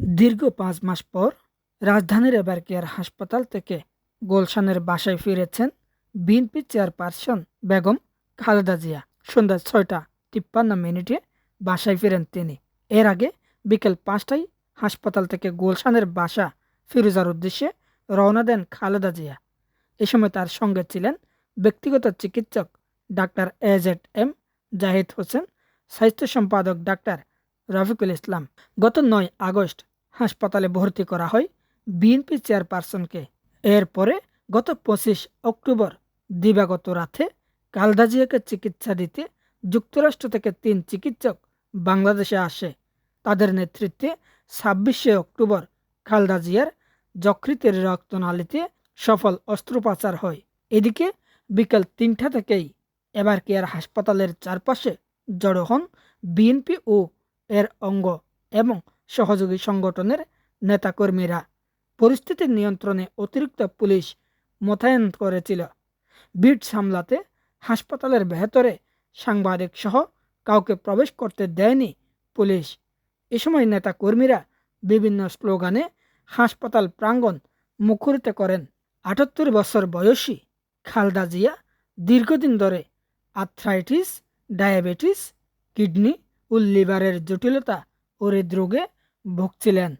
দীর্ঘ পাঁচ মাস পর রাজধানীর এবারকেয়ার হাসপাতাল থেকে গোলশানের বাসায় ফিরেছেন বিএনপি চেয়ারপারসন বেগম খালেদা জিয়া। সন্ধ্যা ছয়টা তিপ্পান্ন মিনিটে বাসায় ফিরেন তিনি। এর আগে বিকেল পাঁচটায় হাসপাতাল থেকে গোলশানের বাসা ফিরোজার উদ্দেশ্যে রওনা দেন খালেদা জিয়া। এ সময় তার সঙ্গে ছিলেন ব্যক্তিগত চিকিৎসক doctor AZ M Zahid Hossain, স্বাস্থ্য সম্পাদক ডাক্তার রফিকুল ইসলাম। গত নয় আগস্ট হাসপাতালে ভর্তি করা হয় বিএনপি চেয়ারপারসনকে। এরপরে গত পঁচিশ অক্টোবর দিবাগত রাতে কালদা জিয়াকে চিকিৎসা দিতে যুক্তরাষ্ট্র থেকে তিন চিকিৎসক বাংলাদেশে আসে। তাদের নেতৃত্বে ছাব্বিশে অক্টোবর খালদাজিয়ার যকৃতের রক্তনালীতে সফল অস্ত্রোপচার হয়। এদিকে বিকেল তিনটা থেকেই এবার কেয়ার হাসপাতালের চারপাশে জড়ো হন বিএনপি ও এর অঙ্গ এবং সহযোগী সংগঠনের নেতাকর্মীরা। পরিস্থিতি নিয়ন্ত্রণে অতিরিক্ত পুলিশ মোতায়েন করেছিল। ভিড় সামলাতে হাসপাতালের ভেতরে সাংবাদিক সহ কাউকে প্রবেশ করতে দেয়নি পুলিশ। এ সময় নেতাকর্মীরা বিভিন্ন স্লোগানে হাসপাতাল প্রাঙ্গণ মুখরিত করেন। আটাত্তর বছর বয়সী খালদা জিয়া দীর্ঘদিন ধরে আর্থ্রাইটিস, ডায়াবেটিস, কিডনি ও লিভারের জটিলতা ও হৃদরোগে ভুগছিলেন